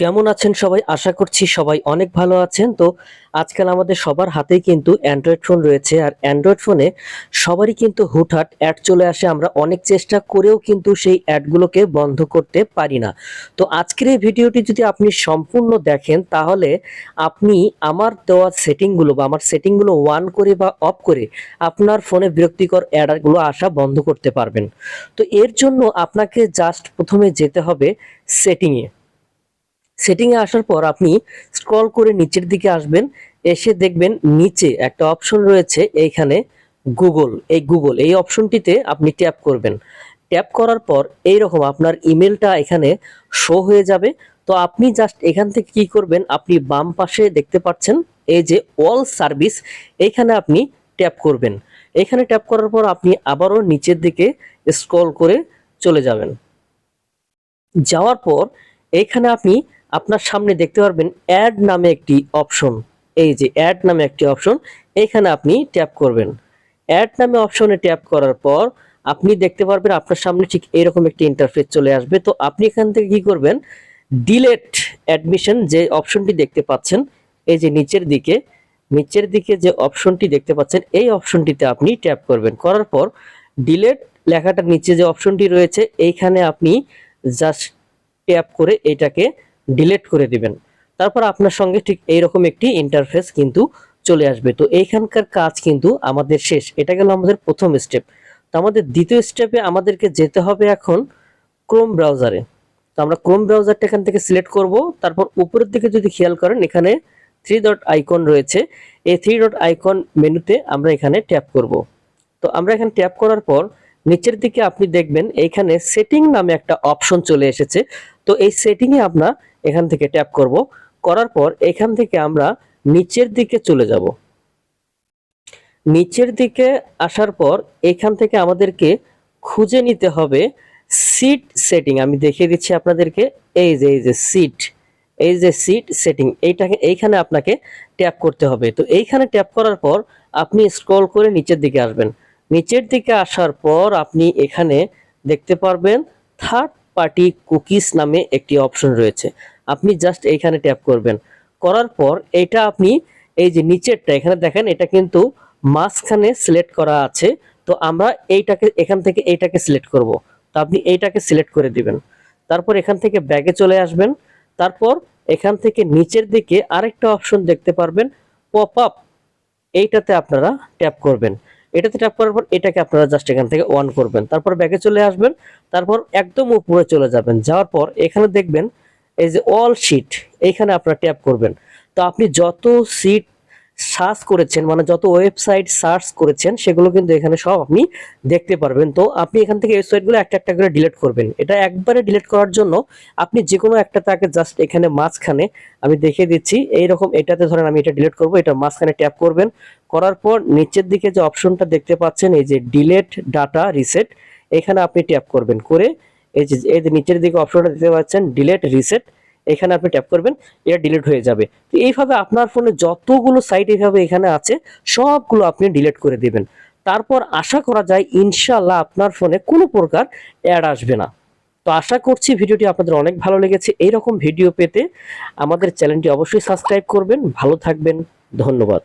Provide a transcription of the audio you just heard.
কেমন আছেন সবাই? আশা করছি সবাই অনেক ভালো আছেন। তো আজকাল আমাদের সবার হাতেই কিন্তু অ্যান্ড্রয়েড ফোন রয়েছে আর অ্যান্ড্রয়েড ফোনে সবারই কিন্তু হুটহাট অ্যাড চলে আসে। আমরা অনেক চেষ্টা করেও কিন্তু সেই অ্যাডগুলোকে বন্ধ করতে পারি না। তো আজকের এই ভিডিওটি যদি আপনি সম্পূর্ণ দেখেন, তাহলে আপনি আমার দেওয়া সেটিংগুলো বা আমার সেটিংগুলো ওয়ান করে বা অফ করে আপনার ফোনে বিরক্তিকর অ্যাডগুলো আসা বন্ধ করতে পারবেন। তো এর জন্য আপনাকে জাস্ট প্রথমে যেতে হবে সেটিংয়ে সেটিংয়ে আসার পর আপনি স্ক্রল করে নিচের দিকে আসবেন, এসে দেখবেন নিচে একটা অপশন রয়েছে, এইখানে গুগল এই গুগল এই অপশনটিতে আপনি ট্যাপ করবেন। ট্যাপ করার পর এই রকম আপনার ইমেলটা এখানে শো হয়ে যাবে। তো আপনি জাস্ট এখান থেকে কি করবেন, আপনি বাম পাশে দেখতে পাচ্ছেন, এই যে অল সার্ভিস এইখানে আপনি ট্যাপ করবেন। এখানে ট্যাপ করার পর আপনি আবারও নিচের দিকে স্ক্রল করে চলে যাবেন। যাওয়ার পর এইখানে আপনি আপনার সামনে দেখতে পারবেন অ্যাড নামে একটি অপশন এই যে অ্যাড নামে একটি অপশন এখানে আপনি ট্যাপ করবেন। অ্যাড নামে অপশনে ট্যাপ করার পর আপনি দেখতে পারবেন আপনার সামনে ঠিক এরকম একটি ইন্টারফেস চলে আসবে। তো আপনি এখান থেকে কি করবেন? ডিলেট অ্যাডমিশন যে অপশনটি দেখতে পাচ্ছেন, এই যে নিচের দিকে নিচের দিকে যে অপশনটি দেখতে পাচ্ছেন, এই অপশনটিতে আপনি ট্যাপ করবেন। করার পর ডিলেট লেখাটার নিচে যে অপশনটি রয়েছে, এইখানে আপনি জাস্ট ট্যাপ করে এটাকে ডিলিট করে দিবেন। তারপর আপনার সঙ্গে ঠিক এইরকম একটি ইন্টারফেস কিন্তু চলে আসবে। তো এইখানকার কাজ কিন্তু আমাদের শেষ। এটা গেল আমাদের প্রথম স্টেপ তো আমাদের দ্বিতীয় স্টেপে আমাদেরকে যেতে হবে এখন ক্রোম ব্রাউজারে তো আমরা ক্রোম ব্রাউজারটা এখান থেকে সিলেক্ট করব। তারপর উপরের দিকে যদি খেয়াল করেন, এখানে থ্রি ডট আইকন রয়েছে। এই থ্রি ডট আইকন মেনুতে আমরা এখানে ট্যাপ করব। তো আমরা এখানে ট্যাপ করার পর নিচের দিকে আপনি দেখবেন, এইখানে সেটিং নামে একটা অপশন চলে এসেছে। তো এই সেটিংয়ে আমরা এখান থেকে ট্যাপ করব। করার পর এখান থেকে আমরা নিচের দিকে চলে যাব। নিচের দিকে আসার পর এখান থেকে আমাদেরকে খুঁজে নিতে হবে সিট সেটিং আমি দেখিয়ে দিচ্ছি আপনাদেরকে, এই যে এই যে সিট এই যে সিট সেটিং এইটাকে, এইখানে আপনাকে ট্যাপ করতে হবে। তো এইখানে ট্যাপ করার পর আপনি স্ক্রল করে নিচের দিকে আসবেন। নিচের দিকে আসার পর আপনি এখানে দেখতে পারবেন থার্ড পার্টি কুকিজ নামে একটি অপশন রয়েছে। আপনি জাস্ট এইখানে ট্যাপ করবেন। করার পর এটা আপনি এই যে নিচেরটা, এখানে দেখেন এটা কিন্তু মাঝখানে সিলেক্ট করা আছে। তো আমরা এইটাকে, এখান থেকে এইটাকে সিলেক্ট করব। তো আপনি এইটাকে সিলেক্ট করে দিবেন। তারপর এখান থেকে ব্যাগে চলে আসবেন। তারপর এখান থেকে নিচের দিকে আরেকটা অপশন দেখতে পারবেন। পপ আপ এইটাতে আপনারা ট্যাপ করবেন। এটাতে ট্যাপ করার পর এটাকে আপনারা জাস্ট এখান থেকে অন করবেন। তারপর ব্যাকে চলে আসবেন, তারপর একদম উপরে চলে যাবেন। যাওয়ার পর এখানে দেখবেন, এই যে অল সিট এইখানে আপনারা ট্যাপ করবেন। তো আপনি যত সিট সার্চ করেছেন মানে যত ওয়েবসাইট সার্চ করেছেন, সেগুলো কিন্তু এখানে সব আপনি দেখতে পারবেন। তো আপনি এখান থেকে ওয়েবসাইটগুলো একটা একটা করে ডিলিট করবেন। এটা একবারে ডিলিট করার জন্য আপনি যে কোনো একটা তাকে জাস্ট এখানে মাঝখানে আমি দেখিয়ে দিচ্ছি, এইরকম এটাতে ধরেন আমি এটা ডিলিট করব এটা মাঝখানে ট্যাপ করবেন। করার পর নিচের দিকে যে অপশনটা দেখতে পাচ্ছেন, এই যে ডিলেট ডাটা রিসেট এখানে আপনি ট্যাপ করবেন। করে এই যে এই যে নিচের দিকে অপশনটা দেখতে পাচ্ছেন ডিলেট রিসেট এখানে আপনি ট্যাপ করবেন, এটা ডিলিট হয়ে যাবে। তো এইভাবে আপনার ফোনে যতগুলো সাইট এইভাবে এখানে আছে, সবগুলো আপনি ডিলিট করে দেবেন। তারপর আশা করা যায় ইনশাল্লাহ আপনার ফোনে কোনো প্রকার অ্যাড আসবে না। তো আশা করছি ভিডিওটি আপনাদের অনেক ভালো লেগেছে। এইরকম ভিডিও পেতে আমাদের চ্যানেলটি অবশ্যই সাবস্ক্রাইব করবেন। ভালো থাকবেন। ধন্যবাদ।